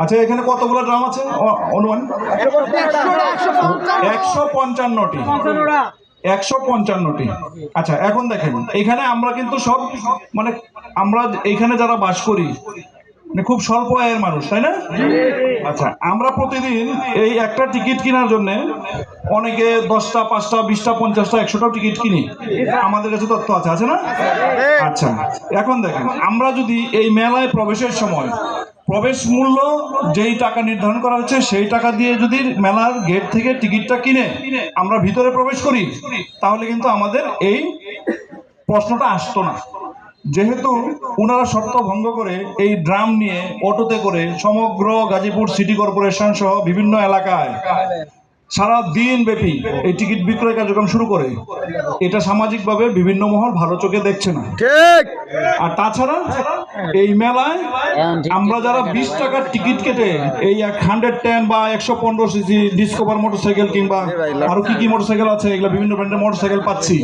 আচ্ছা এখানে কতগুলো ড্রাম আছে? অনুমান? একশো পঞ্চান্নটি। একশো পঞ্চান্নটি। আচ্ছা এখন দেখেন এখানে আমরা কিন্তু সব মানে আমরা এখানে যারা বাস করি মানে খুব স্বল্প আয়ের মানুষ তাই না? আচ্ছা আমরা প্রতিদিন এই একটা টিকিট কেনার জন্য অনেকে দশটা পাঁচটা বিশটা পঞ্চাশটা একশোটা টিকিট কিনি। আমাদের কাছে তথ্য আছে আছে না? আচ্ছা এখন দেখেন আমরা যদি এই মেলায় প্রবেশের সময় প্রবেশ মূল্য যেই টাকা নির্ধারণ করা হচ্ছে, সেই টাকা দিয়ে যদি মেলার গেট থেকে টিকিটটা কিনে আমরা ভিতরে প্রবেশ করি, তাহলে কিন্তু আমাদের এই প্রশ্নটা আসতো না। যেহেতু ওনারা শর্ত ভঙ্গ করে এই ড্রাম নিয়ে অটোতে করে সমগ্র গাজীপুর সিটি কর্পোরেশন সহ বিভিন্ন এলাকায় সারা দিন ব্যাপী এই টিকিট বিক্রয় কার্যক্রম শুরু করে। এটা সামাজিকভাবে বিভিন্ন মহল ভালো চোখে দেখছে না। ঠিক। আর তাছাড়া এই মেলায় আমরা যারা বিশ টাকার টিকিট কেটে এই এক হান্ড্রেড টেন বা একশো পনেরো সিসি ডিসকভার মোটরসাইকেল কিংবা আরও কি কি মোটরসাইকেল আছে এগুলো বিভিন্ন ব্র্যান্ডের মোটরসাইকেল পাচ্ছি।